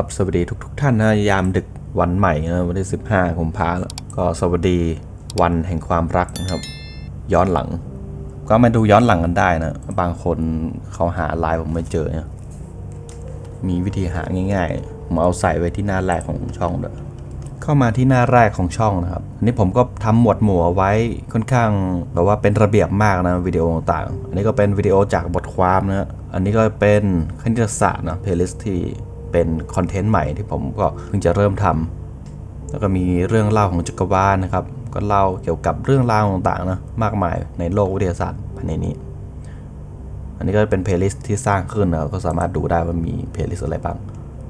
ครับสวัสดีทุกๆท่านนะยามดึกวันใหม่นะวันที่ 15กุมภาแล้วก็สวัสดีวันแห่งความรักนะครับ ย้อนหลัง ก็มาดูย้อนหลังกันได้นะ บางคนเขาหาไลน์ผมไม่เจอเนี่ยมีวิธีหาง่ายๆผมเอาใส่ไว้ที่หน้าแรกของช่องเด้วยเข้ามาที่หน้าแรกของช่องนะครับอันนี้ผมก็ทำหมวดหมู่เอาไว้ค่อนข้างแบบว่าเป็นระเบียบมากนะวิดีโอต่างๆ อันนี้ก็เป็นวิดีโอจากบทความนะอันนี้ก็เป็นคณิตศาสตร์นะเพลย์ลิสต์ที่ เป็นคอนเทนต์ใหม่ที่ผมก็เพิ่งจะเริ่มทำแล้วก็มีเรื่องเล่าของจักรวาลนะครับ ก็เล่าเกี่ยวกับเรื่องราวต่างๆนะมากมายในโลกวิทยาศาสตร์ภายในนี้ อันนี้ก็เป็นเพลย์ลิสต์ที่สร้างขึ้นนะก็สามารถดูได้ว่ามีเพลย์ลิสต์อะไรบ้าง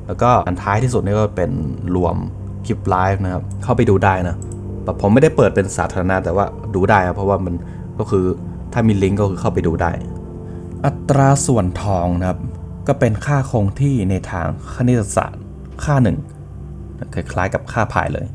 แล้วก็อันท้ายที่สุดนี่ก็เป็นรวมคลิปไลฟ์นะครับ เข้าไปดูได้นะแบบผมไม่ได้เปิดเป็นสาธารณะแต่ว่าดูได้นะเพราะว่ามันก็คือถ้ามีลิงก์ก็คือเข้าไปดูได้ อัตราส่วนทองนะครับ ก็เป็นค่าคงที่ในทางคณิตศาสตร์ ค่าหนึ่งคล้ายๆกับค่าพายเลย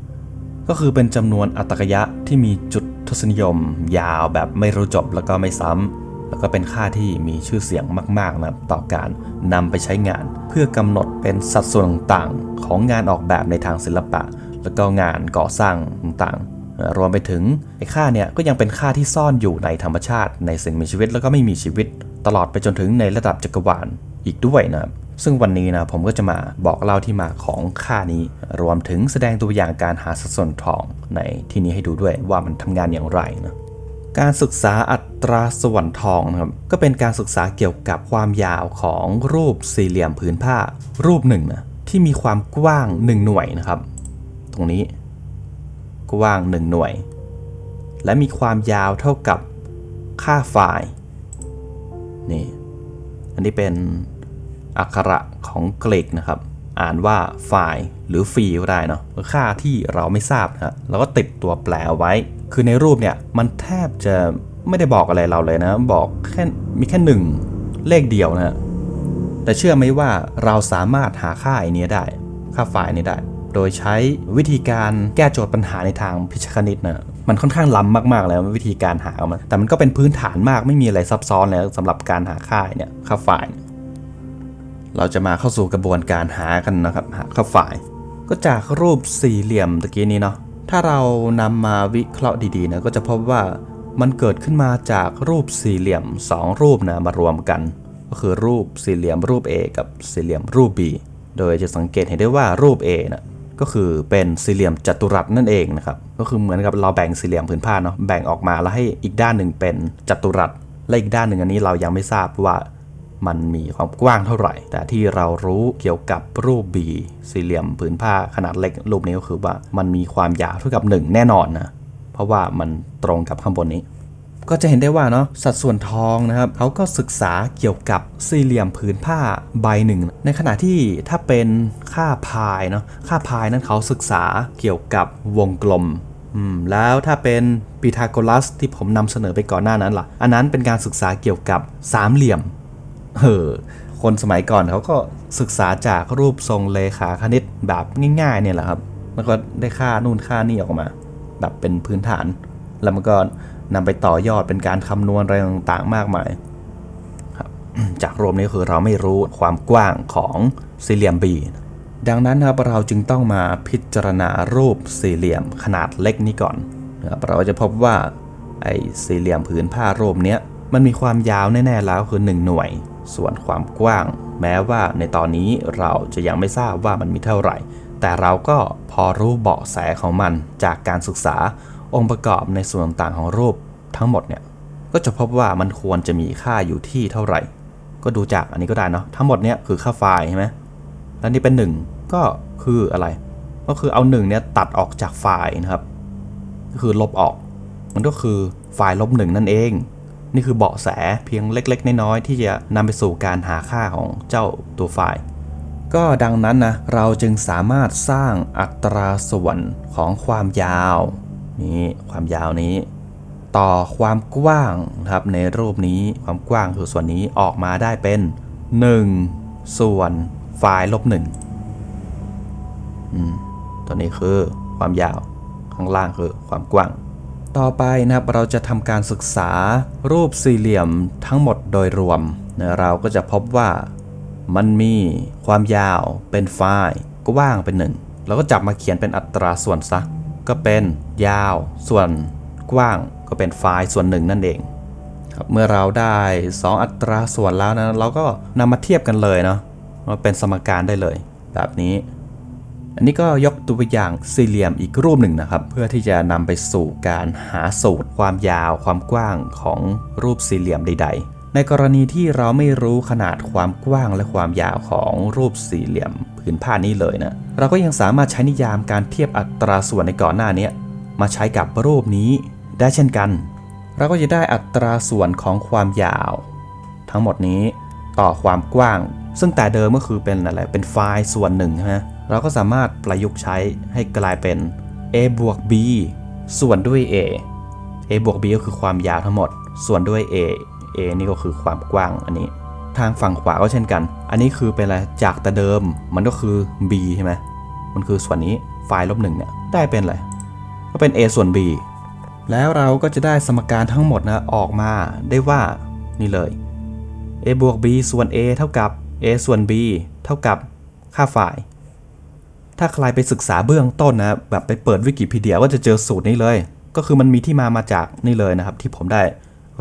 ก็คือเป็นจำนวนอัตรกยะที่มีจุดทศนิยม ยาวแบบไม่รู้จบแล้วก็ไม่ซ้ำแล้วก็เป็นค่าที่มีชื่อเสียงมากๆนะต่อการนำไปใช้งาน เพื่อกำหนดเป็นสัดส่วนต่างๆ ของงานออกแบบในทางศิลปะ แล้วก็งานก่อสร้างต่างๆ รวมไปถึงไอ้ค่าเนี่ยก็ยังเป็นค่าที่ซ่อนอยู่ในธรรมชาติ ในสิ่งมีชีวิตแล้วก็ไม่มีชีวิต ตลอดไปจนถึงในระดับจักรวาล อีกด้วยนะครับซึ่งวันนี้นะผมก็จะมาบอกเล่าที่มาของค่านี้ รวมถึงแสดงตัวอย่างการหาสัดส่วนทองในที่นี้ให้ดูด้วยว่ามันทำงานอย่างไรนะการศึกษาอัตราส่วนทองนะครับก็เป็นการศึกษาเกี่ยวกับความยาวของรูปสี่เหลี่ยมผืนผ้า รูปหนึ่งนะที่มีความกว้าง 1 หน่วยนะครับ ตรงนี้ กว้าง 1 หน่วย และมีความยาวเท่ากับค่าไฟล์นี่อันนี้เป็น อักขระของเกรกนะครับ อ่านว่าไฟล์หรือฟีก็ได้เนาะค่าที่เราไม่ทราบนะเราก็ติดตัวแปลไว้ คือในรูปเนี่ยมันแทบจะไม่ได้บอกอะไรเราเลยนะ บอกแค่มีแค่หนึ่งเลขเดียวนะแต่เชื่อไหมว่าเราสามารถหาค่าไอเนี้ยได้ ค่าไฟล์นี้ได้ โดยใช้วิธีการแก้โจทย์ปัญหาในทางพิชคณิตนะมันค่อนข้างล้ำมากๆแล้ววิธีการหาของมันแต่มันก็เป็นพื้นฐานมากไม่มีอะไรซับซ้อนแล้วสำหรับการหาค่าเนี่ยค่าไฟล์เนี่ย เราจะมาเข้าสู่กระบวนการหากันนะครับหาค่าไฟล์ก็จากรูปสี่เหลี่ยมตะกี้นี้เนาะถ้าเรานำมาวิเคราะห์ดีๆนะก็จะพบว่ามันเกิดขึ้นมาจากรูปสี่เหลี่ยมสองรูปนะมารวมกัน ก็คือรูปสี่เหลี่ยมรูป A กับสี่เหลี่ยมรูป B โดยจะสังเกตเห็นได้ว่ารูป A นะก็คือเป็นสี่เหลี่ยมจัตุรัสนั่นเองนะครับก็คือเหมือนกับเราแบ่งสี่เหลี่ยมผืนผ้าเนาะแบ่งออกมาแล้วให้อีกด้านหนึ่งเป็นจัตุรัสและอีกด้านหนึ่งอันนี้เรายังไม่ทราบว่า มันมีความกว้างเท่าไหร่ แต่ที่เรารู้เกี่ยวกับรูป B สี่เหลี่ยมผืนผ้าขนาดเล็กรูปนี้ก็คือว่ามันมีความยาวเท่ากับ 1 แน่นอนนะเพราะว่ามันตรงกับข้างบนนี้ ก็จะเห็นได้ว่าเนาะสัดส่วนทองนะครับเขาก็ศึกษาเกี่ยวกับสี่เหลี่ยมผืนผ้าใบหนึ่ง ในขณะที่ถ้าเป็นค่าพายเนาะค่าพายนั้นเขาศึกษาเกี่ยวกับวงกลมอืมแล้วถ้าเป็นพีทาโกรัสที่ผมนำเสนอไปก่อนหน้านั้นล่ะ อันนั้นเป็นการศึกษาเกี่ยวกับสามเหลี่ยม เออคนสมัยก่อนเขาก็ศึกษาจากรูปทรงเลขาคณิตแบบง่ายๆเนี่ยแหละครับ แล้วก็ได้ค่านู่นค่านี่ออกมา แบบเป็นพื้นฐาน แล้วมันก็นำไปต่อยอดเป็นการคำนวณอะไรต่างๆ มากมายครับจากรวมนี้คือเราไม่รู้ความกว้างของสี่เหลี่ยม B ดังนั้นนะครับเราจึงต้องมาพิจารณารูปสี่เหลี่ยมขนาดเล็กนี้ก่อนนะครับเราจะพบว่าไอ้สี่เหลี่ยมผืนผ้ารูปเนี้ยมันมีความยาวแน่ๆแล้วคือ 1 หน่วย ส่วนความกว้าง แม้ว่าในตอนนี้เราจะยังไม่ทราบว่ามันมีเท่าไหร่ แต่เราก็พอรู้เบาะแสของมันจากการศึกษาองค์ประกอบในส่วนต่างๆของรูปทั้งหมดเนี่ยก็จะพบว่ามันควรจะมีค่าอยู่ที่เท่าไหร่ ก็ดูจากอันนี้ก็ได้เนาะทั้งหมดเนี่ยคือค่าไฟล์ใช่ไหมแล้วนี่เป็น 1 ก็คืออะไร ก็คือเอา1เนี่ยตัดออกจากไฟล์นะครับก็คือลบออก มันก็คือไฟล์ลบหนึ่งนั่นเอง นี่คือเบาะแสเพียงเล็ก ๆ น้อยๆที่จะนำไปสู่การหาค่าของเจ้าตัวไฟล์ก็ดังนั้นนะเราจึงสามารถสร้างอัตราส่วนของความยาวนี้ความยาวนี้ ต่อความกว้างนะครับในรูปนี้ความกว้างคือส่วนนี้ออกมาได้เป็น 1 ส่วนไฟล์ลบหนึ่งตัวนี้คือความยาวข้างล่างคือความกว้าง ต่อไปนะครับเราจะทำการศึกษารูปสี่เหลี่ยมทั้งหมดโดยรวม เราก็จะพบว่ามันมีความยาวเป็นไฟล์กว้างเป็นหนึ่งเราก็จับมาเขียนเป็นอัตราส่วนซะ ก็เป็นยาวส่วนกว้างก็เป็นไฟล์ส่วนหนึ่งนั่นเองครับเมื่อเราได้ 2 อัตราส่วนแล้วนะเราก็นำมาเทียบกันเลยเนาะมาเป็นสมการได้เลย แบบนี้ อันนี้ก็ยกตัวอย่างสี่เหลี่ยมอีกรูปหนึ่งนะครับ เพื่อที่จะนำไปสู่การหาสูตรความยาวความกว้างของรูปสี่เหลี่ยมใด ๆ ในกรณีที่เราไม่รู้ขนาดความกว้างและความยาวของรูปสี่เหลี่ยมผืนผ้านี้เลยนะ เราก็ยังสามารถใช้นิยามการเทียบอัตราส่วนในก่อนหน้านี้มาใช้กับรูปนี้ได้เช่นกัน เราก็จะได้อัตราส่วนของความยาว ทั้งหมดนี้ต่อความกว้าง ซึ่งแต่เดิมก็คือเป็นอะไรเป็นไฟล์ส่วนหนึ่งใช่ไหม เราก็สามารถประยุกต์ใช้ให้กลายเป็น a บวก b ส่วนด้วย a a บวก b ก็คือความยาวทั้งหมด ส่วนด้วย a a นี่ก็คือความกว้างอันนี้ ทางฝั่งขวาก็เช่นกัน อันนี้คือเป็นอะไรจากแต่เดิมมันก็คือ b ใช่ไหมมันคือส่วนนี้ไฟล์ลบหนึ่งเนี่ยได้เป็นอะไรก็เป็น a ส่วน b แล้วเราก็จะได้สมการทั้งหมดนะออกมาได้ว่านี่เลย a บวก b ส่วน a เท่ากับ a ส่วน b เท่ากับค่าฝ่าย ถ้าใครไปศึกษาเบื้องต้นนะแบบไปเปิดวิกิพีเดียก็จะเจอสูตรนี้เลย ก็คือมันมีที่มามาจากนี่เลยนะครับ ที่ผมได้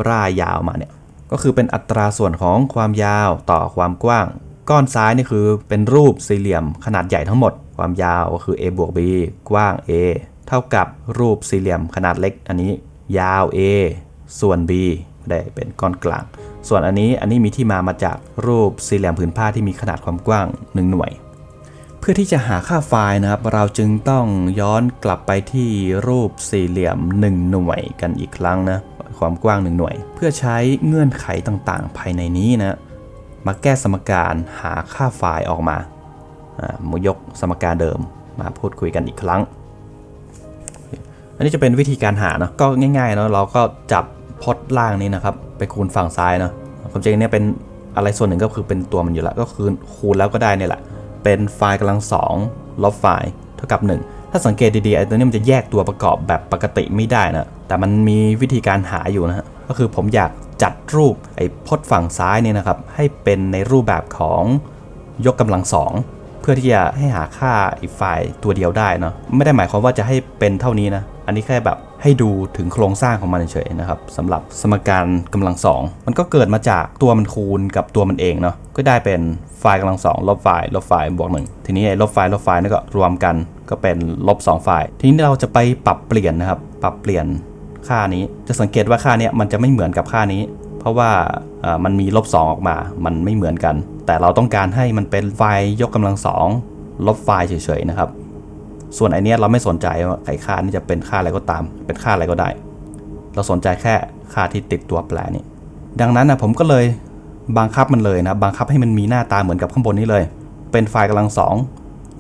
ร่ายยาวมาเนี่ยก็คือเป็นอัตราส่วนของความยาวต่อความกว้าง ก้อนซ้ายนี่คือเป็นรูปสี่เหลี่ยมขนาดใหญ่ทั้งหมด ความยาวก็คือ a บวก b กว้าง a เท่ากับรูปสี่เหลี่ยมขนาดเล็ก อันนี้ยาว a ส่วน b ได้เป็นก้อนกลาง ส่วนอันนี้อันนี้มีที่มามาจากรูปสี่เหลี่ยมผืนผ้าที่มีขนาดความกว้าง 1 หน่วย พื่อที่จะหาค่าไฟล์นะครับ เราจึงต้องย้อนกลับไปที่รูปสี่เหลี่ยม 1 หน่วยกันอีกครั้งนะความกว้าง 1 หน่วย เพื่อใช้เงื่อนไขต่างๆ ภายในนี้นะมาแก้สมการหาค่าไฟล์ออกมาอ่ามายกสมการเดิมมาพูดคุยกันอีกครั้ง อันนี้จะเป็นวิธีการหาเนาะก็ง่ายๆเนาะเราก็จับพจน์ล่างนี้นะครับไปคูณฝั่งซ้ายเนาะความจริงเนี่ยเป็นอะไรส่วนหนึ่งก็คือเป็นตัวมันอยู่แล้วก็คือคูณแล้วก็ได้เนี่ยแหละ เป็นไฟล์กำลังสองลบไฟล์เท่ากับ 1 ถ้าสังเกตดีๆไอ้ตัวนี้มันจะแยกตัวประกอบแบบปกติไม่ได้นะ แต่มันมีวิธีการหาอยู่นะฮะ ก็คือผมอยากจัดรูปไอ้พจน์ฝั่งซ้ายเนี่ยนะครับ ให้เป็นในรูปแบบของยกกำลังสองเพื่อที่จะให้หาค่าอีกฝ่ายตัวเดียวได้เนาะ ไม่ได้หมายความว่าจะให้เป็นเท่านี้นะ อันนี้แค่แบบให้ดูถึงโครงสร้างของมันเฉยๆนะครับสำหรับสมการกำลังสองมันก็เกิดมาจากตัวมันคูณกับตัวมันเองเนาะก็ได้เป็นไฟล์กำลังสองลบไฟล์ลบไฟล์บวกหนึ่งทีนี้ไอ้ลบไฟล์ลบไฟล์นี่ก็รวมกันก็เป็นลบสองไฟล์ทีนี้เราจะไปปรับเปลี่ยนนะครับ ปรับเปลี่ยนค่านี้จะสังเกตว่าค่านี้มันจะไม่เหมือนกับค่านี้ เพราะว่าเอ่อมันมีลบ2ออกมา มันไม่เหมือนกัน แต่เราต้องการให้มันเป็นไฟล์ยกกำลังสองลบไฟล์เฉยๆนะครับ ส่วนไอเนี้ยเราไม่สนใจว่าไอค่านี่จะเป็นค่าอะไรก็ตาม เป็นค่าอะไรก็ได้ เราสนใจแค่ค่าที่ติดตัวแปรนี้ดังนั้นนะผมก็เลยบังคับมันเลยนะบังคับให้มันมีหน้าตาเหมือนกับข้างบนนี้เลย เป็นไฟล์กำลังสอง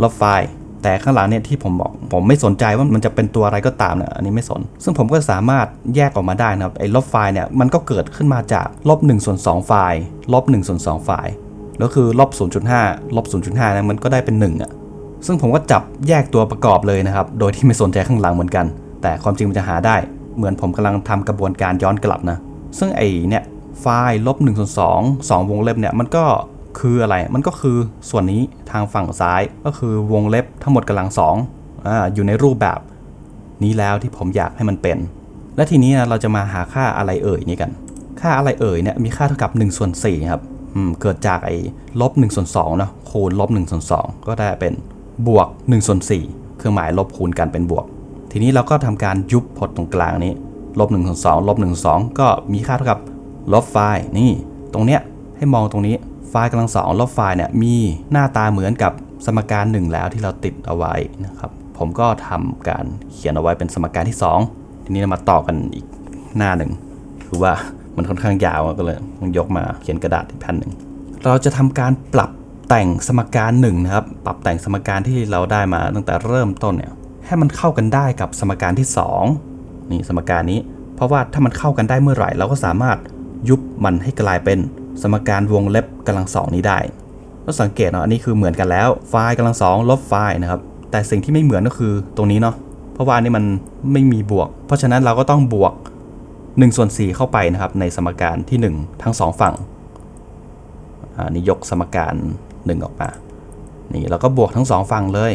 ลบไฟล์ แต่ข้างหลังเนี่ยที่ผมบอกผมไม่สนใจว่ามันจะเป็นตัวอะไรก็ตามเนี่ยอันนี้ไม่สน ซึ่งผมก็สามารถแยกออกมาได้นะครับไอ้ลบไฟล์เนี่ยมันก็เกิดขึ้นมาจากลบ1ส่วน2ไฟล์ลบ1ส่วน2ไฟล์แล้วคือลบ0.5ลบ0.5นะมันก็ได้เป็น1อะ ซึ่งผมก็จับแยกตัวประกอบเลยนะครับ โดยที่ไม่สนใจข้างหลังเหมือนกัน แต่ความจริงมันจะหาได้ เหมือนผมกำลังทำกระบวนการย้อนกลับนะ ซึ่งไอ้เนี่ยไฟล์ลบ1ส่วน2 2วงเล็บเนี่ยมันก็คืออะไร มันก็คือส่วนนี้ทางฝั่งซ้ายก็คือวงเล็บทั้งหมดกำลัง2อ่าอยู่ในรูปแบบ นี้แล้วที่ผมอยากให้มันเป็น และทีนี้นะเราจะมาหาค่าอะไรเอ่ยนี่กัน ค่าอะไรเอ่ยเนี่ยมีค่าเท่ากับ1ส่วน4ครับเกิดจากไอ้ลบ1ส่วน2เนาะคูณลบ1ส่วน2ก็ได้เป็น บวก1ส่วน4เครื่องหมายลบคูณกันเป็นบวก ทีนี้เราก็ทำการยุบพจน์ตรงกลางนี้ลบ1ส่วน2ลบ1ส่วน2ก็มีค่าเท่ากับลบไฟล์นี่ ตรงเนี้ยให้มองตรงนี้ไฟล์กำลังสองลบไฟล์เนี่ยมีหน้าตาเหมือนกับสมการหนึ่งแล้วที่เราติดเอาไว้นะครับผมก็ทำการเขียนเอาไว้เป็นสมการที่ 2 ทีนี้เรามาต่อกันอีกหน้าหนึ่งคือว่ามันค่อนข้างยาวก็เลยต้องยกมาเขียนกระดาษอีกแผ่นหนึ่งเราจะทำการปรับ แต่งสมการหนึ่งนะครับ ปรับแต่งสมการที่เราได้มาตั้งแต่เริ่มต้นเนี่ยให้มันเข้ากันได้กับสมการที่ 2 นี่สมการนี้ เพราะว่าถ้ามันเข้ากันได้เมื่อไหร่ เราก็สามารถยุบมันให้กลายเป็นสมการวงเล็บกำลังสองนี้ได้ก็สังเกตเนาะอันนี้คือเหมือนกันแล้วไฟล์กำลังสองลบไฟล์นะครับ แต่สิ่งที่ไม่เหมือนก็คือตรงนี้เนาะเพราะว่าอันนี้มันไม่มีบวก เพราะฉะนั้นเราก็ต้องบวก1ส่วน4เข้าไปนะครับในสมการที่ 1 ทั้ง 2 ฝั่งอ่านี่ยกสมการ 1ออกมา นี่แล้วก็บวกทั้งสองฝั่งเลย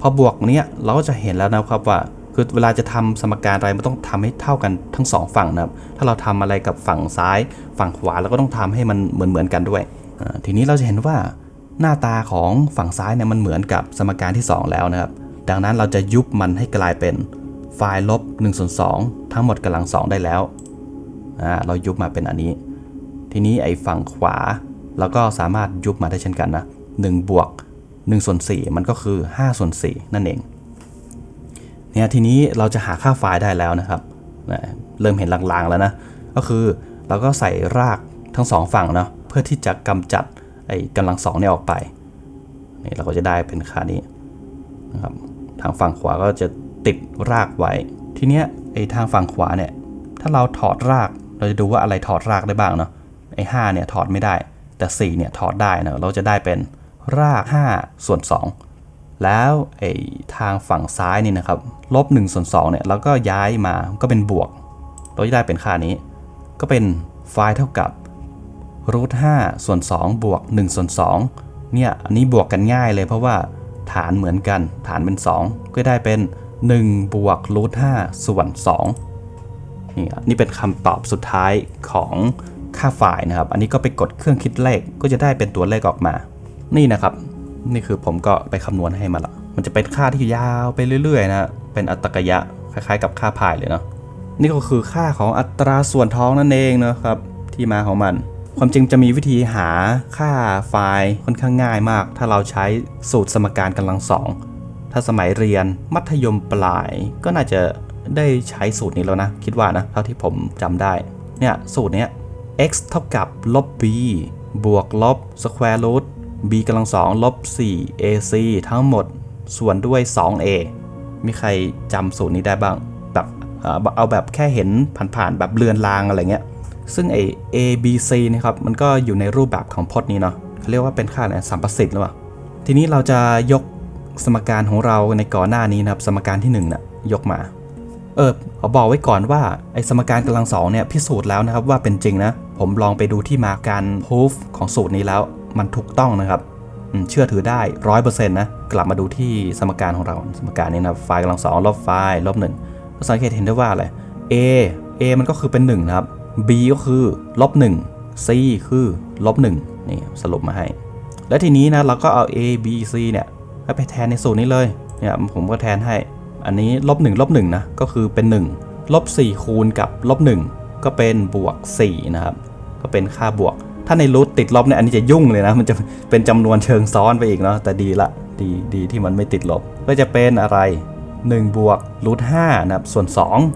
พอบวกเนี้ยเราก็จะเห็นแล้วนะครับว่า คือเวลาจะทำสมการอะไรมันต้องทำให้เท่ากันทั้งสองฝั่งนะครับ ถ้าเราทำอะไรกับฝั่งซ้ายฝั่งขวาเราก็ต้องทำให้มันเหมือนเหมือนๆกันด้วย ทีนี้เราจะเห็นว่าหน้าตาของฝั่งซ้ายเนี่ยมันเหมือนกับสมการที่ 2 แล้วนะครับ ดังนั้นเราจะยุบมันให้กลายเป็นไฟล์ลบ1ส่วน2ทั้งหมดกำลัง 2 ได้แล้ว เรายุบมาเป็นอันนี้ ทีนี้ไอ้ฝั่งขวา เราก็สามารถยุบมาได้เช่นกันนะ1บวก1ส่วน4มันก็คือ5ส่วน4นั่นเองเนี่ยทีนี้เราจะหาค่าไฟล์ได้แล้วนะครับ เริ่มเห็นลางๆแล้วนะ ก็คือเราก็ใส่รากทั้งสองฝั่งเนาะเพื่อที่จะกำจัดไอ้กำลังสองเนี่ยออกไปนี่เราก็จะได้เป็นค่านี้นะครับทางฝั่งขวาก็จะติดรากไว้ ทีเนี้ยไอ้ทางฝั่งขวาเนี่ยถ้าเราถอดรากเราจะดูว่าอะไรถอดรากได้บ้างเนาะไอ้ห้าเนี่ยถอดไม่ได้ แต่4เนี่ยถอดได้นะเราจะได้เป็นราก5ส่วน 2 แล้วไอ้ทางฝั่งซ้ายนี่นะครับลบ1ส่วน2เนี่ยเราก็ย้ายมาก็เป็นบวก เราจะได้เป็นค่านี้ ก็เป็นไฟล์เท่ากับรูท5ส่วน2บวก1ส่วน2เนี่ยอันนี้บวกกันง่ายเลยเพราะว่าฐานเหมือนกันฐานเป็น 2 ก็ได้เป็น 1 บวกรูท5ส่วน2นี่ครับนี่เป็นคำตอบสุดท้ายของ ค่าไฟล์นะครับ อันนี้ก็ไปกดเครื่องคิดเลขก็จะได้เป็นตัวเลขออกมา นี่นะครับ นี่คือผมก็ไปคำนวณให้มาละมันจะเป็นค่าที่ยาวไปเรื่อยๆนะเป็นอัตกยะคล้ายๆ กับค่าพายเลยเนาะนี่ก็คือค่าของอัตราส่วนท้องนั่นเองนะครับ ที่มาของมัน ความจริงจะมีวิธีหาค่าไฟล์ค่อนข้างง่ายมาก ถ้าเราใช้สูตรสมการกำลังสองถ้าสมัยเรียนมัธยมปลายก็น่าจะได้ใช้สูตรนี้แล้วนะ คิดว่านะเท่าที่ผมจำได้เนี่ยสูตรเนี้ย x เท่ากับลบ b บวกลบ square root b กำลังสองลบ 4 ac ทั้งหมด ส่วนด้วย 2a มีใครจำสูตรนี้ได้บ้าง แบบเอาแบบแค่เห็นผ่านๆแบบเลือนลางอะไรเงี้ย ซึ่งไอ a b c นะครับ มันก็อยู่ในรูปแบบของพจน์นี้เนาะเขาเรียกว่าเป็นค่าอะไรสัมประสิทธิ์หรือเปล่า ทีนี้เราจะยกสมการของเราในก่อนหน้านี้นะครับ สมการที่1น่ะยกมา เออขอบอกไว้ก่อนว่าไอสมการกำลังสองเนี่ยพิสูจน์แล้วนะครับว่าเป็นจริงนะ ผมลองไปดูที่มาการ proof ของสูตรนี้แล้ว มันถูกต้องนะครับเชื่อถือได้ร้อยเปอร์เซ็นต์นะ กลับมาดูที่สมการของเรา สมการนี้นะไฟกำลังสองลบไฟลบหนึ่งสังเกตเห็นได้ว่าอะไร a a มันก็คือเป็น1นะครับ b ก็คือลบ1 c คือลบ1นี่สรุปมาให้ แล้วทีนี้นะเราก็เอา a b c เนี่ยก็ไปแทนในสูตรนี้เลยเนี่ยผมก็แทนให้ อันนี้ลบ1ลบ1นะก็คือเป็น1ลบ4คูณกับลบ1ก็เป็นบวก4นะครับก็เป็นค่าบวก ถ้าในรูทติดลบเนี่ยอันนี้จะยุ่งเลยนะมันจะเป็นจำนวนเชิงซ้อนไปอีกเนาะแต่ดีละดีดีที่มันไม่ติดลบ ก็จะเป็นอะไร1บวกรูท5นะครับส่วน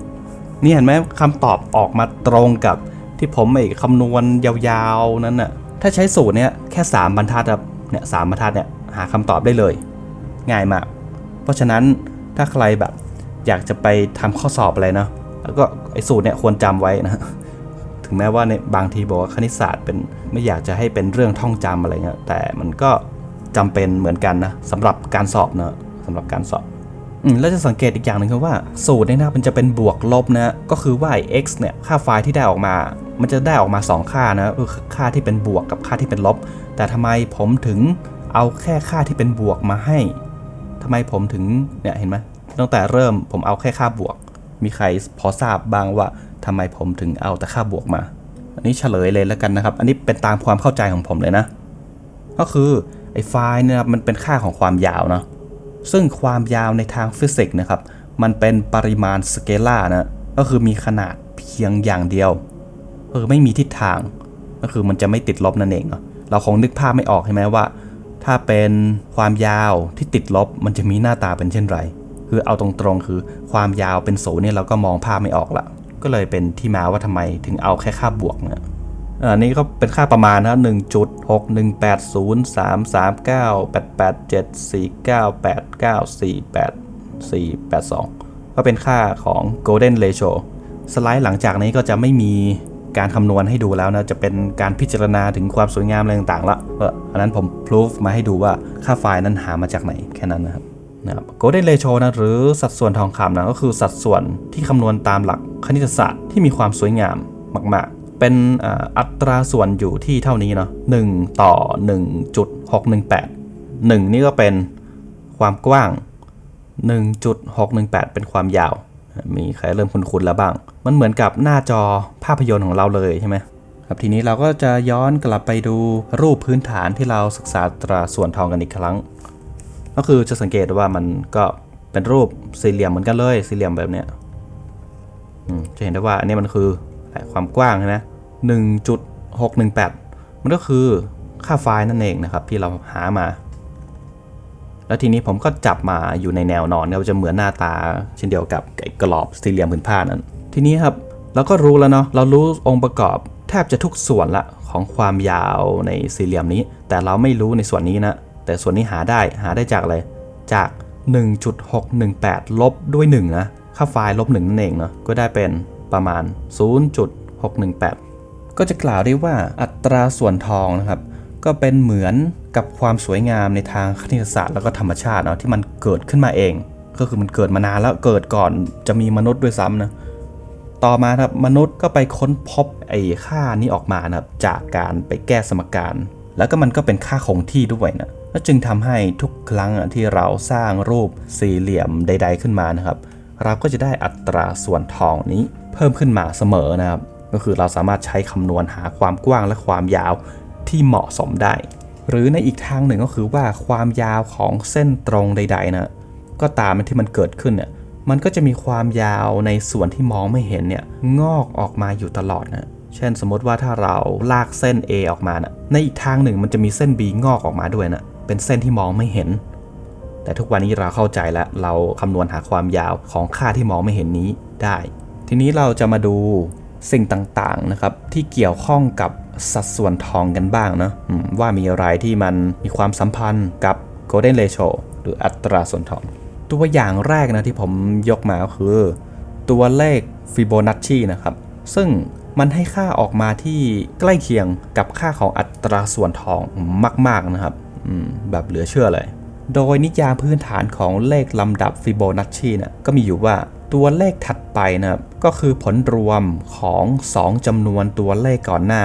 2 นี่เห็นไหมคำตอบออกมาตรงกับที่ผมไอ้คำนวณยาวๆนั้นน่ะถ้าใช้สูตรเนี้ยแค่ 3 บรรทัดครับเนี่ยสามบรรทัดเนี่ยหาคำตอบได้เลย ง่ายมาก เพราะฉะนั้น ถ้าใครแบบอยากจะไปทำข้อสอบอะไรเนาะแล้วก็ไอ้สูตรเนี่ยควรจำไว้นะถึงแม้ว่าในบางทีบอกว่าคณิตศาสตร์เป็นไม่อยากจะให้เป็นเรื่องท่องจำอะไรเงี้ยแต่มันก็จำเป็นเหมือนกันนะสำหรับการสอบเนอะสำหรับการสอบอืมแล้วจะสังเกตอีกอย่างหนึ่งคือว่าสูตรเนี่ยนะมันจะเป็นบวกลบนะก็คือว่าไอ้ x เนี่ยค่าไฟล์ที่ได้ออกมา มันจะได้ออกมา 2 ค่านะคือค่าที่เป็นบวกกับค่าที่เป็นลบ แต่ทำไมผมถึงเอาแค่ค่าที่เป็นบวกมาให้ ทำไมผมถึงเนี่ยเห็นไหมตั้งแต่เริ่มผมเอาแค่ค่าบวก มีใครพอทราบบ้างว่าทำไมผมถึงเอาแต่ค่าบวกมา อันนี้เฉลยเลยแล้วกันนะครับ อันนี้เป็นตามความเข้าใจของผมเลยนะ ก็คือไอ้ไฟล์เนี่ยมันเป็นค่าของความยาวเนาะซึ่งความยาวในทางฟิสิกส์นะครับ มันเป็นปริมาณสเกลานะ ก็คือมีขนาดเพียงอย่างเดียวก็คือไม่มีทิศทาง ก็คือมันจะไม่ติดลบนั่นเองเนาะเราคงนึกภาพไม่ออกใช่ไหมว่า ถ้าเป็นความยาวที่ติดลบมันจะมีหน้าตาเป็นเช่นไร คือเอาตรงๆคือความยาวเป็นศูนย์เนี่ยเราก็มองภาพไม่ออกละ ก็เลยเป็นที่มาว่าทำไมถึงเอาแค่ค่าบวกเนี่ยอันนี้ก็เป็นค่าประมาณนะหนึ่งจุดหกหนึ่งแปดศูนย์สามสามเก้าแปดแปดเจ็ดสี่เก้าแปดเก้าสี่แปดสี่แปดสองก็เป็นค่าของ golden ratio สไลด์หลังจากนี้ก็จะไม่มี การคำนวณให้ดูแล้วนะ จะเป็นการพิจารณาถึงความสวยงามอะไรต่างๆละเอออันนั้นผม proof มาให้ดูว่าค่าไฟล์นั้นหามาจากไหนแค่นั้นนะครับนะครับ golden ratio นะหรือสัดส่วนทองคำนะก็คือสัดส่วนที่คำนวณตามหลักคณิตศาสตร์ที่มีความสวยงามมากๆ เป็นอัตราส่วนอยู่ที่เท่านี้เนาะ1ต่อ 1.618 1 นี่ก็เป็นความกว้าง 1.618 เป็นความยาว มีใครเริ่มคุ้นๆแล้วบ้าง มันเหมือนกับหน้าจอภาพยนตร์ของเราเลยใช่ไหมครับทีนี้เราก็จะย้อนกลับไปดูรูปพื้นฐานที่เราศึกษาตราส่วนทองกันอีกครั้ง ก็คือจะสังเกตว่ามันก็เป็นรูปสี่เหลี่ยมเหมือนกันเลยสี่เหลี่ยมแบบเนี้ยจะเห็นได้ว่าอันนี้มันคือความกว้างใช่ไหมหนึ่งจุดหกหนึ่งแปดมันก็คือค่าไฟล์นั่นเองนะครับที่เราหามา แล้วทีนี้ผมก็จับมาอยู่ในแนวนอนก็จะเหมือนหน้าตาเช่นเดียวกับกรอบสี่เหลี่ยมผืนผ้านั้น ทีนี้ครับเราก็รู้แล้วเนาะเรารู้องค์ประกอบแทบจะทุกส่วนละของความยาวในสี่เหลี่ยมนี้ แต่เราไม่รู้ในส่วนนี้นะ แต่ส่วนนี้หาได้หาได้จากอะไรจาก 1.618 ลบด้วย 1 นะ ค่าไฟล์ลบ1นั่นเองเนาะก็ได้เป็นประมาณ 0.618 ก็จะกล่าวได้ว่าอัตราส่วนทองนะครับ ก็เป็นเหมือนกับความสวยงามในทางคณิตศาสตร์แล้วก็ธรรมชาติเนาะที่มันเกิดขึ้นมาเอง ก็คือมันเกิดมานานแล้วเกิดก่อนจะมีมนุษย์ด้วยซ้ำนะ ต่อมาครับมนุษย์ก็ไปค้นพบไอ้ค่านี้ออกมานะครับจากการไปแก้สมการ แล้วก็มันก็เป็นค่าคงที่ด้วยนะแล้วจึงทำให้ทุกครั้งที่เราสร้างรูปสี่เหลี่ยมใด ๆขึ้นมานะครับ เราก็จะได้อัตราส่วนทองนี้เพิ่มขึ้นมาเสมอนะครับ ก็คือเราสามารถใช้คำนวณหาความกว้างและความยาวที่เหมาะสมได้ หรือในอีกทางหนึ่งก็คือว่าความยาวของเส้นตรงใดๆนะก็ตามที่มันเกิดขึ้นเนี่ย มันก็จะมีความยาวในส่วนที่มองไม่เห็นเนี่ยงอกออกมาอยู่ตลอดนะเช่นสมมติว่าถ้าเราลากเส้น A ออกมานะในอีกทางหนึ่งมันจะมีเส้น B งอกออกมาด้วยนะเป็นเส้นที่มองไม่เห็น แต่ทุกวันนี้เราเข้าใจแล้วเราคำนวณหาความยาวของค่าที่มองไม่เห็นนี้ได้ ทีนี้เราจะมาดูสิ่งต่างๆนะครับที่เกี่ยวข้องกับสัดส่วนทองกันบ้างนะว่ามีอะไรที่มันมีความสัมพันธ์กับ golden ratio หรืออัตราส่วนทอง ตัวอย่างแรกนะที่ผมยกมาก็คือ ตัวเลขฟิโบนัชชีนะครับ ซึ่งมันให้ค่าออกมาที่ใกล้เคียงกับค่าของอัตราส่วนทองมาก ๆนะครับแบบเหลือเชื่อเลย โดยนิยามพื้นฐานของเลขลำดับฟิโบนัชชีเนี่ยก็มีอยู่ว่าตัวเลขถัดไปนะครับก็คือผลรวมของ 2จำนวนตัวเลขก่อนหน้า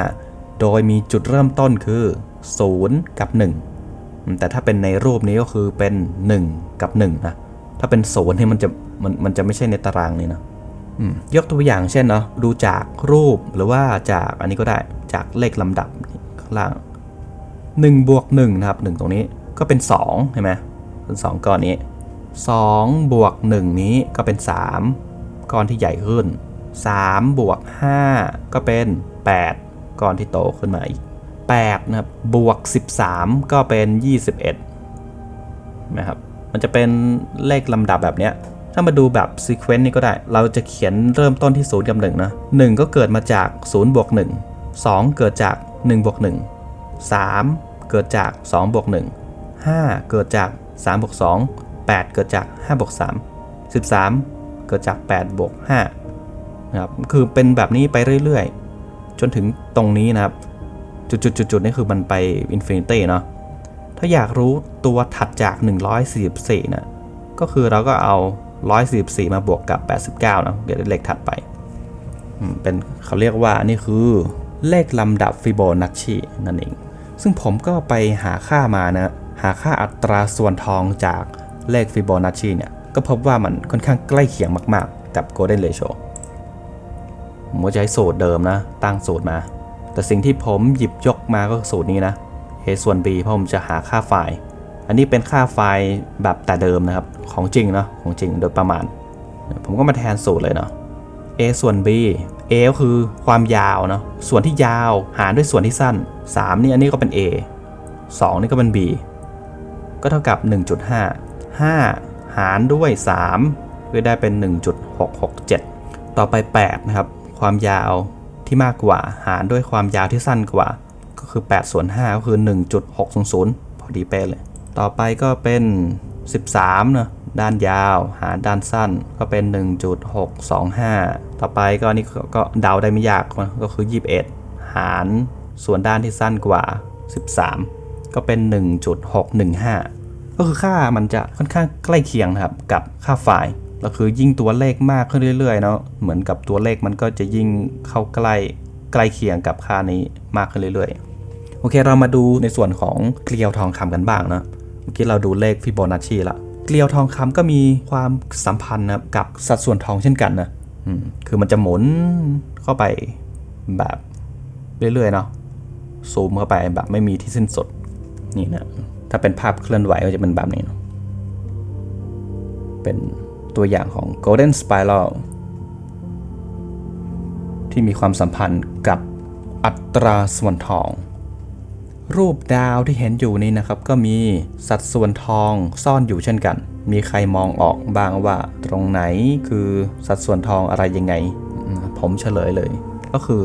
โดยมีจุดเริ่มต้นคือ 0 กับ 1 แต่ถ้าเป็นในรูปนี้ก็คือเป็น 1 กับ1นะ ถ้าเป็นศูนย์นี่มันจะมันมันจะไม่ใช่ในตารางนี้นะยกตัวอย่างเช่นเนาะดูจากรูปหรือว่าจากอันนี้ก็ได้จากเลขลำดับข้างล่าง1บวก1นะครับ1 ตรงนี้ก็เป็น2ใช่ไหมเป็น2ก้อนนี้2บวก1นี้ก็เป็น 3 ก้อนที่ใหญ่ขึ้น3บวก5ก็เป็น 8 ก้อนที่โตขึ้นมาอีก8นะครับบวก 13 ก็เป็น 21นะครับ มันจะเป็นเลขลำดับแบบเนี้ยถ้ามาดูแบบซีเควนต์นี่ก็ได้ เราจะเขียนเริ่มต้นที่ 0 กับ 1 นะ 1 ก็เกิดมาจาก 0 บวก 1 2 เกิดจาก 1 บวก 1 3 เกิดจาก 2 บวก 1 5 เกิดจาก 3 บวก 2 8 เกิดจาก 5 บวก 3 13 เกิดจาก 8 บวก5นะครับ คือเป็นแบบนี้ไปเรื่อยๆ จนถึงตรงนี้นะครับ จุดๆๆๆนี่คือมันไปอินฟินิตี้เนาะ ถ้าอยากรู้ตัวถัดจาก 144นะก็คือเราก็เอา 144 มาบวกกับ 89 นะเดี๋ยวเลขถัดไปเป็นเขาเรียกว่านี่คือเลขลำดับฟิโบนัชชีนั่นเอง ซึ่งผมก็ไปหาค่ามานะ หาค่าอัตราส่วนทองจากเลขฟิโบนัชชีเนี่ย ก็พบว่ามันค่อนข้างใกล้เคียงมาก ๆ กับ Golden Ratio ผมก็จะใช้สูตรเดิมนะ ตั้งสูตรมา แต่สิ่งที่ผมหยิบยกมาก็สูตรนี้นะ a ส่วน b เพราะผมจะหาค่าไฟล์ อันนี้เป็นค่าไฟล์แบบแต่เดิมนะครับ ของจริงเนาะของจริงโดยประมาณ ผมก็มาแทนสูตรเลยเนาะ a ส่วน b a ก็คือความยาวเนาะส่วนที่ยาวหารด้วยส่วนที่สั้น 3 นี่อันนี้ก็เป็น a 2 นี่ก็เป็น b ก็เท่ากับ 1.5 5 หารด้วย 3 ก็ได้เป็น 1.667 ต่อไป 8 นะครับ ความยาวที่มากกว่าหารด้วยความยาวที่สั้นกว่า ก็คือ8ส่วน5ก็คือ 1.600 พอดีเป๊ะเลย ต่อไปก็เป็น 13เนะด้านยาวหารด้านสั้นก็เป็น 1.625 ต่อไปก็นนี้ก็เดาได้ไม่ยากก็คือ 21 หารส่วนด้านที่สั้นกว่า 13 ก็เป็น 1.615 ก็คือค่ามันจะค่อนข้างใกล้เคียงนะครับกับค่าไฟล์แล้วคือยิ่งตัวเลขมากขึ้นเรื่อยๆเนาะเหมือนกับตัวเลขมันก็จะยิ่งเข้าใกล้ใกล้เคียงกับค่านี้มากขึ้นเรื่อยๆ โอเคเรามาดูในส่วนของเกลียวทองคำกันบ้างนะเมื่อกี้เราดูเลขฟิโบนัชชีละเกลียวทองคำก็มีความสัมพันธ์นะกับสัดส่วนทองเช่นกันนะคือมันจะหมุนเข้าไปแบบเรื่อยๆเนาะซูมเข้าไปแบบไม่มีที่สิ้นสุดนี่นะถ้าเป็นภาพเคลื่อนไหวก็จะเป็นแบบนี้เนอะเป็นตัวอย่างของ Golden Spiral ที่มีความสัมพันธ์กับอัตราส่วนทอง รูปดาวที่เห็นอยู่นี่นะครับ ก็มีสัดส่วนทองซ่อนอยู่เช่นกัน มีใครมองออกบ้างว่าตรงไหนคือสัดส่วนทองอะไรยังไง ผมเฉลยเลย ก็คือ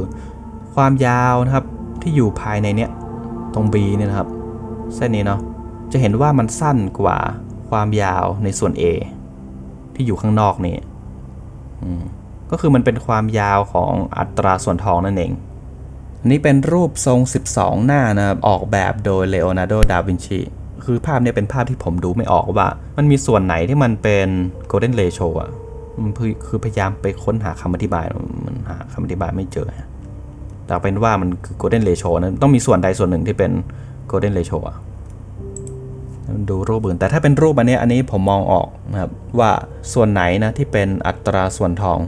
ความยาวนะครับที่อยู่ภายในเนี้ยตรง B เนี่ยนะครับ เส้นนี้เนาะจะเห็นว่ามันสั้นกว่าความยาวในส่วน A ที่อยู่ข้างนอกนี่ก็คือมันเป็นความยาวของอัตราส่วนทองนั่นเอง นี้เป็นรูปทรง 12 หน้านะครับออกแบบโดยเลโอนาร์โด ดาวินชี คือภาพนี้เป็นภาพที่ผมดูไม่ออกว่า มันมีส่วนไหนที่มันเป็น golden ratio อะคือพยายามไปค้นหาคำอธิบาย มันหาคำอธิบายไม่เจอ แต่เป็นว่ามันคือ golden ratio นะต้องมีส่วนใดส่วนหนึ่งที่เป็น golden ratio อะดูรูปอื่น แต่ถ้าเป็นรูปอันนี้อันนี้ผมมองออกนะครับว่าส่วนไหนนะที่เป็นอัตราส่วนทอง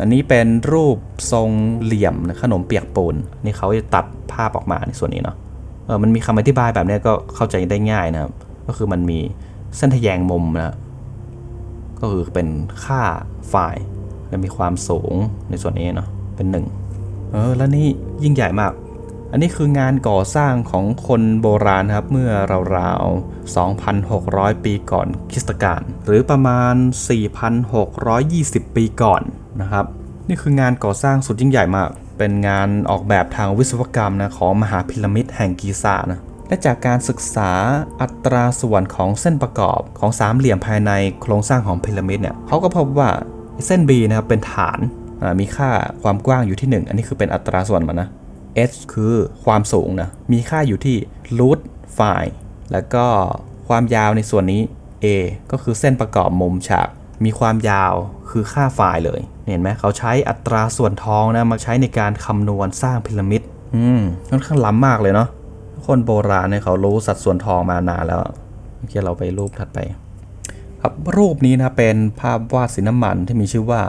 อันนี้เป็นรูปทรงเหลี่ยมขนมเปียกปูนนี่เขาจะตัดภาพออกมาในส่วนนี้เนาะเออมันมีคำอธิบายแบบนี้ก็เข้าใจได้ง่ายนะครับ ก็คือมันมีเส้นทะแยงมุมนะก็คือเป็นค่าฝ่ายและมีความสูงในส่วนนี้เนาะเป็นหนึ่งเออแล้วนี่ยิ่งใหญ่มาก อันนี้คืองานก่อสร้างของคนโบราณครับเมื่อราวๆ 2,600 ปีก่อนคริสตกาลหรือประมาณ 4,620 ปีก่อนนะครับ นี่คืองานก่อสร้างสุดยิ่งใหญ่มากเป็นงานออกแบบทางวิศวกรรมนะของมหาพีระมิดแห่งกีซานะและจากการศึกษาอัตราส่วนของเส้นประกอบของสามเหลี่ยมภายในโครงสร้างของพีระมิดเนี่ยเขาก็พบว่าเส้น B นะครับเป็นฐานมีค่าความกว้างอยู่ที่ 1 อันนี้คือเป็นอัตราส่วนมันนะ h คือความสูงนะมีค่าอยู่ที่ root phi แล้วก็ความยาวในส่วนนี้ a ก็คือเส้นประกอบมุมฉาก มีความยาวคือค่าไฟล์เลย เห็นไหมเขาใช้อัตราส่วนทองนะมาใช้ในการคำนวณสร้างพีระมิดอืมค่อนข้างล้ำมากเลยเนาะคนโบราณเนี่ยเขารู้สัดส่วนทองมานานแล้วโอเคเราไปรูปถัดไป ครับรูปนี้นะเป็นภาพวาดสีน้ำมันที่มีชื่อว่า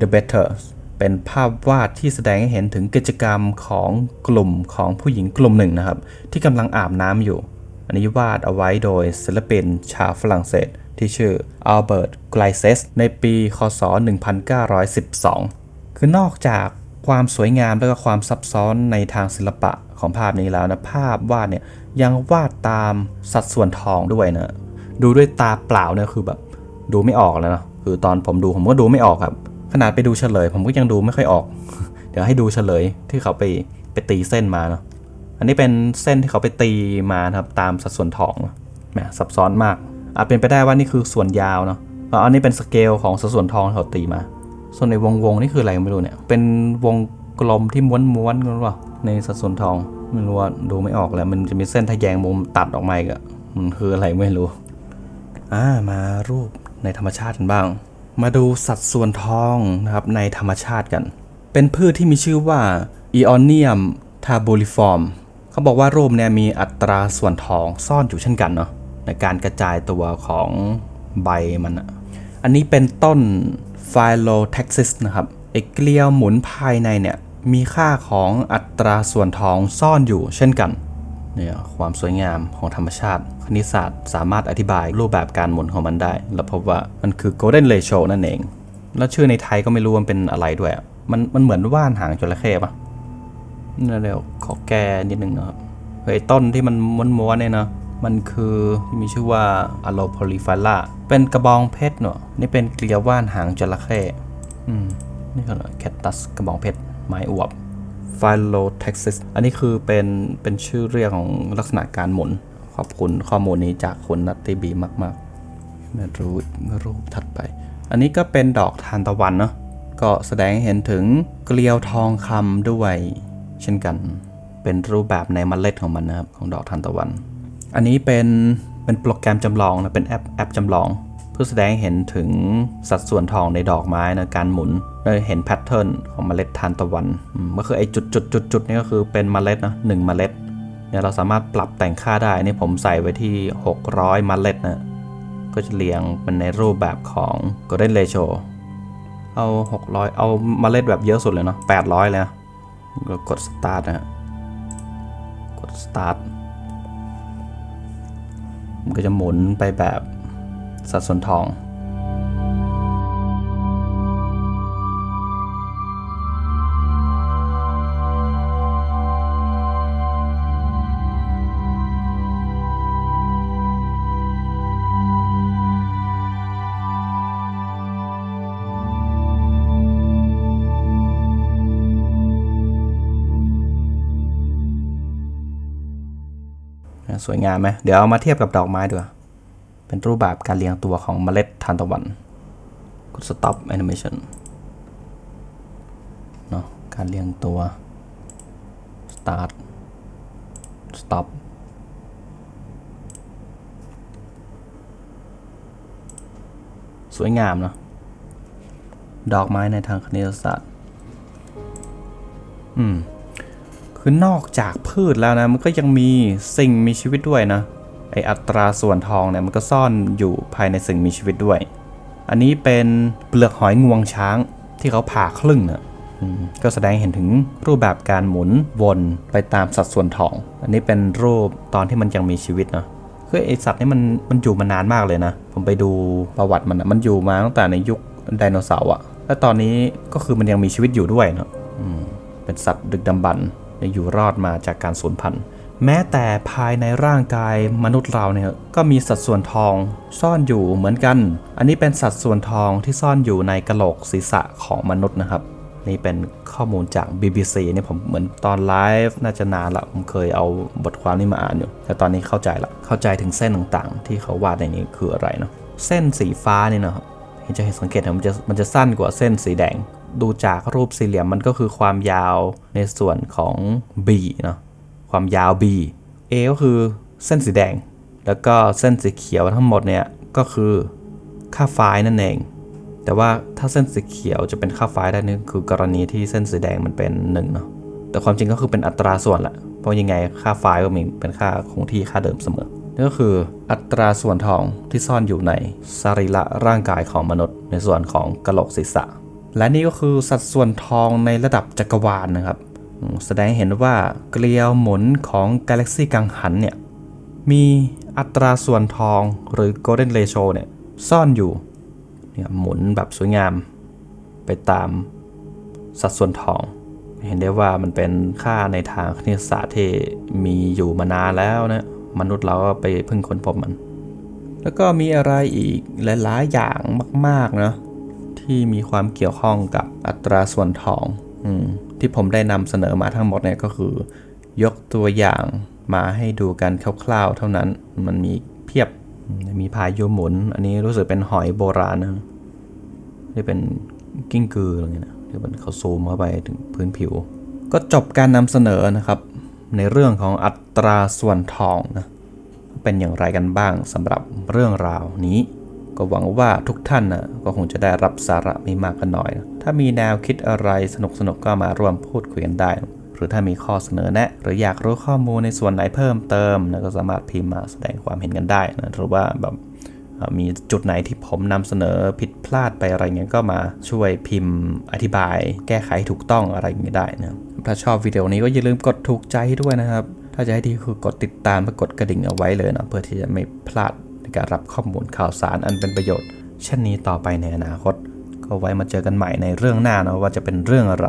The Betters เป็นภาพวาดที่แสดงให้เห็นถึงกิจกรรมของกลุ่มของผู้หญิงกลุ่มหนึ่งนะครับ ที่กำลังอาบน้ำอยู่ อันนี้วาดเอาไว้โดยศิลปินชาวฝรั่งเศส ที่ชื่ออัลเบิร์ตไกลเซสในปีคศ 1912 คือนอกจากความสวยงามและก็ความซับซ้อนในทางศิลปะของภาพนี้แล้วนะภาพวาดเนี่ยยังวาดตามสัดส่วนทองด้วยนะดูด้วยตาเปล่าเนี่ยคือแบบดูไม่ออกแล้วนะคือตอนผมดูผมก็ดูไม่ออกครับ ขนาดไปดูเฉลย ผมก็ยังดูไม่ค่อยออก เดี๋ยวให้ดูเฉลยที่เขาไปไปตีเส้นมาเนาะอันนี้เป็นเส้นที่เขาไปตีมาครับตามสัดส่วนทองแหมซับซ้อนมาก อาจเป็นไปได้ว่านี่คือส่วนยาวเนาะอันนี้เป็นสเกลของสัดส่วนทองที่เขาตีมา ส่วนในวงวงนี่คืออะไรไม่รู้เนี่ย เป็นวงกลมที่ม้วนม้วนๆกันหรือเปล่าในสัดส่วนทองไม่รู้ว่าดูไม่ออกแล้ว มันจะมีเส้นทะแยงมุมตัดออกมาอีกอะมันคืออะไรไม่รู้ อ่ามารูปในธรรมชาติกันบ้าง มาดูสัดส่วนทองนะครับในธรรมชาติกัน เป็นพืชที่มีชื่อว่า Eonium tabuliform เขาบอกว่ารูปเนี่ยมีอัตราส่วนทองซ่อนอยู่เช่นกันเนาะในการกระจายตัวของใบมันอะอันนี้เป็นต้น Phyllotaxis นะครับไอเกลียวหมุนภายในเนี่ยมีค่าของอัตราส่วนทองซ่อนอยู่เช่นกันเนี่ยความสวยงามของธรรมชาติ คณิตศาสตร์ สามารถอธิบายรูปแบบการหมุนของมันได้ แล้วพบว่ามันคือ golden ratio นั่นเอง แล้วชื่อในไทยก็ไม่รู้มันเป็นอะไรด้วยอะมันมันเหมือนว่านหางจระเข้ปะนี่เดี๋ยวขอแก้นิดนึงนะครับเฮ้ยต้นที่มันม้วนๆเนี่ยนะมันคือมีชื่อว่า a l o p o l y p h a l a เป็นกระบองเพชรเนาะนี่เป็นเกลียวว่านหางจระเข้อืมนี่ก็แคตตัสกระบองเพชรไม้อวบ p h y l o t e x i s อันนี้คือเป็นเป็นชื่อเรียกของลักษณะการหมุน อบคุณข้อมูลนี้จากคุณนัตติบีมากๆมาดูรูปถัดไป อันนี้ก็เป็นดอกทานตะวันเนาะก็แสดงให้เห็นถึงเกลียวทองคำด้วย เช่นกันเป็นรูปแบบในเมล็ดของมันนะครับของดอกทานตะวัน อันนี้เป็นเป็นโปรแกรมจำลองนะเป็นแอปแอปจำลอง เพื่อแสดงให้เห็นถึงสัดส่วนทองในดอกไม้นะการหมุนได้เห็นแพทเทิร์นของเมล็ดทานตะวันก็คือไอ้จุดจุดจุดจุดนี่ก็คือเป็นเมล็ดนะหนึ่งเมล็ด เนี่ยเราสามารถปรับแต่งค่าได้นี่ผมใส่ไว้ที่ 600เมล็ดนะก็จะเรียงเป็นในรูปแบบของ Golden Ratio เอา 600 เอาเมล็ดแบบเยอะสุดเลยเนาะ800 เลยนะก็กด start นะฮะกด start มันก็จะหมุนไปแบบสัดส่วนทอง สวยงามไหมเดี๋ยวเอามาเทียบกับดอกไม้ดีกว่าเป็นรูปแบบการเรียงตัวของเมล็ดทานตะวันกด stop animation เนาะการเรียงตัว start stop สวยงามเนาะดอกไม้ในทางคณิตศาสตร์ อืม คือนอกจากพืชแล้วนะ มันก็ยังมีสิ่งมีชีวิตด้วยนะ ไออัตราส่วนทองเนี่ยมันก็ซ่อนอยู่ภายในสิ่งมีชีวิตด้วย อันนี้เป็นเปลือกหอยงวงช้างที่เขาผ่าครึ่งเนะอืมก็แสดงเห็นถึงรูปแบบการหมุนวนไปตามสัดส่วนทอง อันนี้เป็นรูปตอนที่มันยังมีชีวิตเนาะคือไอสัตว์นี่มันมันอยู่มานานมากเลยนะ ผมไปดูประวัติมันนะมันอยู่มาตั้งแต่ในยุคไดโนเสาร์อะและตอนนี้ก็คือมันยังมีชีวิตอยู่ด้วยเนาะเป็นสัตว์ดึกดำบรรพ์ อยู่รอดมาจากการสูญพันธุ์ แม้แต่ภายในร่างกายมนุษย์เราเนี่ยก็มีสัดส่วนทองซ่อนอยู่เหมือนกัน อันนี้เป็นสัดส่วนทองที่ซ่อนอยู่ในกระโหลกศีรษะของมนุษย์นะครับ นี่เป็นข้อมูลจาก BBC นี่ยผมเหมือนตอนไลฟ์น่าจะนานละผมเคยเอาบทความนี้มาอ่านอยู่ แต่ตอนนี้เข้าใจละเข้าใจถึงเส้นต่างๆ ที่เขาวาดในนี้คืออะไรเนาะเส้นสีฟ้านี่นะครับจะเห็นสังเกตนมันจะมันจะสั้นกว่าเส้นสีแดง ดูจากรูปสี่เหลี่ยมมันก็คือความยาวในส่วนของ B เนาะความยาว B A ก็คือเส้นสีแดง แล้วก็เส้นสีเขียวทั้งหมดเนี่ยก็คือค่าไฟนั่นเอง แต่ว่าถ้าเส้นสีเขียวจะเป็นค่าไฟได้นี่คือกรณีที่เส้นสีแดงมันเป็น1เนาะแต่ความจริงก็คือเป็นอัตราส่วนแหละเพราะยังไงค่าไฟก็มีเป็นค่าคงที่ค่าเดิมเสมอนี่ก็คืออัตราส่วนทองที่ซ่อนอยู่ในสรีระร่างกายของมนุษย์ ในส่วนของกะโหลกศีรษะ และนี่ก็คือสัดส่วนทองในระดับจักรวาลนะครับ แสดงเห็นว่าเกลียวหมุนของกาแล็กซีกังหันเนี่ยมีอัตราส่วนทองหรือ golden ratio เนี่ยซ่อนอยู่เนี่ยหมุนแบบสวยงามไปตามสัดส่วนทอง เห็นได้ว่ามันเป็นค่าในทางคณิตศาสตร์ที่มีอยู่มานานแล้วนะมนุษย์เราก็ไปพิ่งค้นพบมัน แล้วก็มีอะไรอีกหลายๆอย่างมากๆเนะ ที่มีความเกี่ยวข้องกับอัตราส่วนทองอที่ผมได้นำเสนอมาทั้งหมดเนี่ยก็คือ ยกตัวอย่างมาให้ดูกันคร่าวๆเท่านั้นมันมีเพียบมีพายุหมุน อันนี้รู้สึกเป็นหอยโบราณนะที่เป็นกิ้งกืออะไรเงี้ยนะที่มันเขาซูมเข้าไปถึงพื้นผิว ก็จบการนำเสนอนะครับ ในเรื่องของอัตราส่วนทองนะเป็นอย่างไรกันบ้างสำหรับเรื่องราวนี้ ก็หวังว่าทุกท่านนะก็คงจะได้รับสาระไม่มากก็น้อยนะถ้ามีแนวคิดอะไรสนุกๆก็มาร่วมพูดคุยกันได้ หรือถ้ามีข้อเสนอแนะ หรืออยากรู้ข้อมูลในส่วนไหนเพิ่มเติมนะก็สามารถพิมพ์มาแสดงความเห็นกันได้นะหรือว่าแบบมีจุดไหนที่ผมนำเสนอผิดพลาดไปอะไรเงี้ยก็มาช่วยพิมพ์อธิบาย แก้ไขถูกต้องอะไรเงี้ยได้นะถ้าชอบวิดีโอนี้ก็อย่าลืมกดถูกใจด้วยนะครับ ถ้าจะให้ดีคือกดติดตามและกดกระดิ่งเอาไว้เลยนะเพื่อที่จะไม่พลาด ในการรับข้อมูลข่าวสารอันเป็นประโยชน์ เช่นนี้ต่อไปในอนาคต ก็ไว้มาเจอกันใหม่ในเรื่องหน้านะว่าจะเป็นเรื่องอะไร